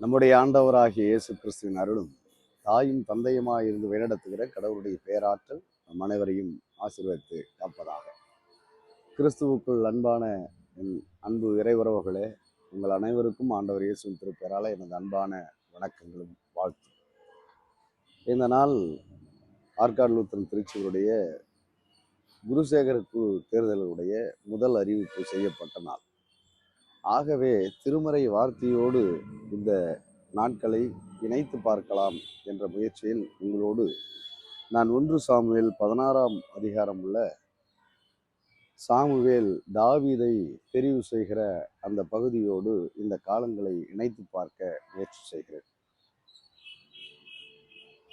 நம்முடைய ஆண்டவராகிய இயேசு கிறிஸ்துவின் அருளும் தாயும் தந்தையுமாய் இருந்து வழிநடத்துகிற கடவுளுடைய பேராற்றல் நம் அனைவரையும் ஆசீர்வதித்து காப்பதாக. கிறிஸ்துவுக்குள் அன்பான என் அன்பு இறைவரவர்களே உங்கள் அனைவருக்கும் ஆண்டவர் இயேசுவின் திருப்பெயரால் எனது அன்பான வணக்கங்களும் வாழ்த்து இந்த நாள் ஆற்காடு லூத்தன் திருச்சியுடைய குருசேகருக்கு தேர்தலுடைய முதல் அறிவிப்பு செய்யப்பட்ட நாள். ஆகவே திருமறை வார்த்தையோடு இந்த நாட்களை இணைத்து பார்க்கலாம் என்ற முயற்சியில் உங்களோடு நான் ஒன்று சாமுவேல் பதினாறாம் அதிகாரம் உள்ள சாமுவேல் தாவீதை தெரிவு செய்கிற அந்த பகுதியோடு இந்த காலங்களை இணைத்து பார்க்க முயற்சி செய்கிறேன்.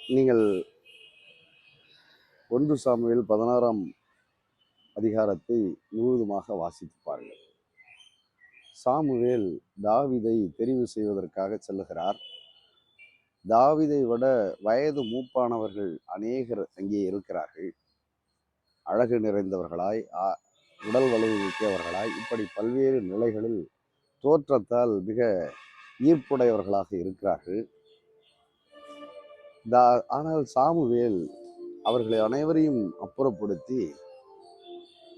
நீங்கள் ஒன்று சாமுவேல் பதினாறாம் அதிகாரத்தை முழுவதுமாக வாசித்து பாருங்கள். சாமுவேல் தாவிதை தெரிவு செய்வதற்காக செல்லுகிறார். தாவிதை விட வயது மூப்பானவர்கள் அநேகர் அங்கே இருக்கிறார்கள். அழகு நிறைந்தவர்களாய் உடல் வலு மிக்கவர்களாய் இப்படி பல்வேறு நிலைகளில் தோற்றத்தால் மிக ஈர்ப்புடையவர்களாக இருக்கிறார்கள். தா ஆனால் சாமுவேல் அவர்களை அனைவரையும் அப்புறப்படுத்தி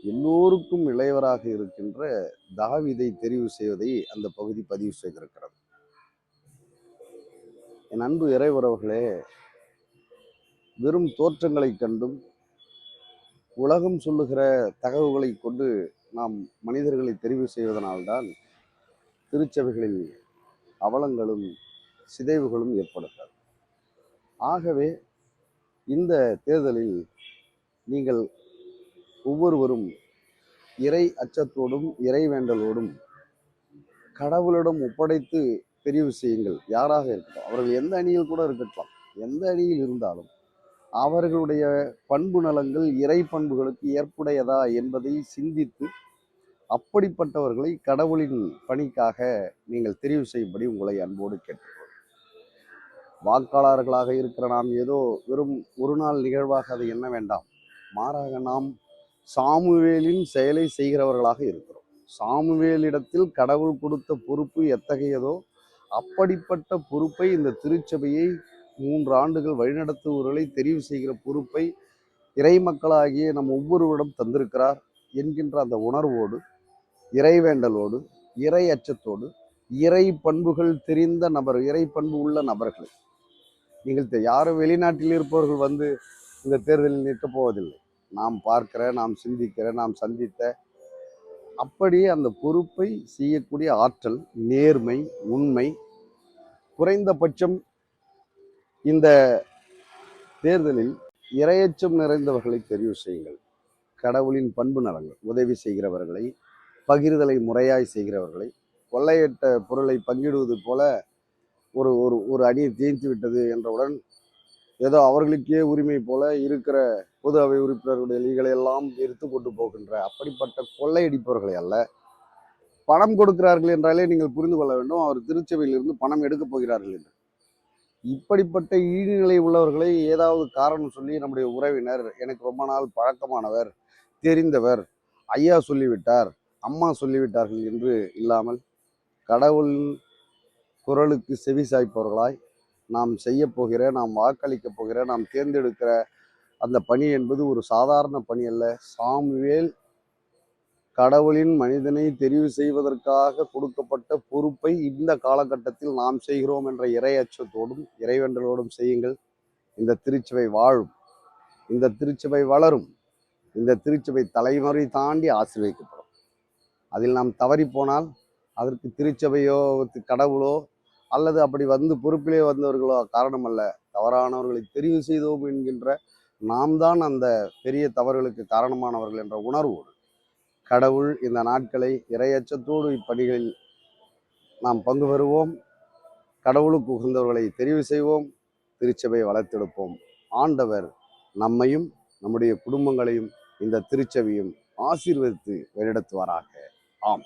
எல்லோருக்கும் இளையவராக இருக்கின்ற தாவிதை தெரிவு செய்வதை அந்த பகுதி பதிவு செய்திருக்கிறது. என் அன்பு இறைவரவர்களே வெறும் தோற்றங்களை கண்டும் உலகம் சொல்லுகிற தகவல்களை கொண்டு நாம் மனிதர்களை தெரிவு செய்வதனால்தான் திருச்சபைகளில் அவலங்களும் சிதைவுகளும் ஏற்படுகிறது. ஆகவே இந்த தேர்தலில் நீங்கள் ஒவ்வொருவரும் இறை அச்சத்தோடும் இறை வேண்டலோடும் கடவுளிடம் ஒப்படைத்து தெரிவு செய்யுங்கள். யாராக இருக்கட்டும். அவர்கள் எந்த அணியில் கூட இருக்கட்டும். எந்த அணியில் இருந்தாலும் அவர்களுடைய பண்பு நலங்கள் இறை பண்புகளுக்கு ஏற்புடையதா என்பதை சிந்தித்து அப்படிப்பட்டவர்களை கடவுளின் பணிக்காக நீங்கள் தெரிவு செய்யும்படி உங்களை அன்போடு கேட்டுக்கொள் வாக்காளர்களாக இருக்கிற நாம் ஏதோ வெறும் ஒரு நாள் நிகழ்வாக அதை எண்ண வேண்டாம். மாறாக நாம் சாமுவேலின் செயலை செய்கிறவர்களாக இருக்கிறோம். சாமுவேலிடத்தில் கடவுள் கொடுத்த பொறுப்பு எத்தகையதோ அப்படிப்பட்ட பொறுப்பை இந்த திருச்சபையை மூன்று ஆண்டுகள் வழிநடத்துபவர்களை தெரிவு செய்கிற பொறுப்பை இறை மக்களாகிய நம் ஒவ்வொருவரிடம் தந்திருக்கிறார் என்கின்ற அந்த உணர்வோடு இறைவேண்டலோடு இறை அச்சத்தோடு இறை பண்புகள் தெரிந்த நபர் இறை பண்பு உள்ள நபர்களை. நீங்கள் யாரும் வெளிநாட்டில் இருப்பவர்கள் வந்து இந்த தேர்தலில் நிற்கப் போவதில்லை. நாம் பார்க்கிற நாம் சிந்திக்கிற நாம் சந்தித்த அப்படி அந்த பொறுப்பை செய்யக்கூடிய ஆற்றல் நேர்மை உண்மை குறைந்தபட்சம் இந்த தேர்தலில் இரையச்சம் நிறைந்தவர்களை தெரிவு செய்யுங்கள். கடவுளின் பண்பு நலங்கள் உதவி செய்கிறவர்களை பகிர்தலை முறையாய் செய்கிறவர்களை கொள்ளையிட்ட பொருளை பங்கிடுவது போல ஒரு ஒரு ஒரு அணியை தேய்ந்து விட்டது என்றவுடன் ஏதோ அவர்களுக்கே உரிமை போல இருக்கிற பொது அவை உறுப்பினர்களுடைய லீகளை எல்லாம் எடுத்து கொண்டு போகின்ற அப்படிப்பட்ட கொள்ளையடிப்பவர்களை அல்ல. பணம் கொடுக்கிறார்கள் என்றாலே நீங்கள் புரிந்து கொள்ள வேண்டும் அவர் திருச்சபையிலிருந்து பணம் எடுக்கப் போகிறார்கள் என்று. இப்படிப்பட்ட ஈடுநிலை உள்ளவர்களை ஏதாவது காரணம் சொல்லி நம்முடைய உறவினர் எனக்கு ரொம்ப நாள் பழக்கமானவர் தெரிந்தவர் ஐயா சொல்லிவிட்டார் அம்மா சொல்லிவிட்டார்கள் என்று இல்லாமல் கடவுளின் குரலுக்கு செவி சாய்ப்பவர்களாய் நாம் செய்ய போகிற நாம் வாக்களிக்க போகிற நாம் தேர்ந்தெடுக்கிற அந்த பணி என்பது ஒரு சாதாரண பணி அல்ல. சாமுவேல் கடவுளின் மனிதனை தெரிவு செய்வதற்காக கொடுக்கப்பட்ட பொறுப்பை இந்த காலகட்டத்தில் நாம் செய்கிறோம் என்ற இறை அச்சத்தோடும் இறைவென்றலோடும் செய்யுங்கள். இந்த திருச்சபை வாழும். இந்த திருச்சபை வளரும். இந்த திருச்சபை தலைமுறை தாண்டி ஆசீர்வதிக்கப்படும். அதில் நாம் தவறி போனால் அதற்கு திருச்சபையோ கடவுளோ அல்லது அப்படி வந்து பொறுப்பிலே வந்தவர்களோ காரணம் அல்ல தவறானவர்களை தெரிவு செய்தோம் என்கின்ற நாம் தான் அந்த பெரிய தவறுகளுக்கு காரணமானவர்கள் என்ற உணர்வோடு கடவுள் இந்த நாட்களை இரையச்சத்தோடு இப்பணிகளில் நாம் பங்கு பெறுவோம். கடவுளுக்கு உகந்தவர்களை தெரிவு செய்வோம். திருச்சபை வளர்த்தெடுப்போம். ஆண்டவர் நம்மையும் நம்முடைய குடும்பங்களையும் இந்த திருச்சபையும் ஆசீர்வதித்து வழிநடத்துவாராக ஆம்.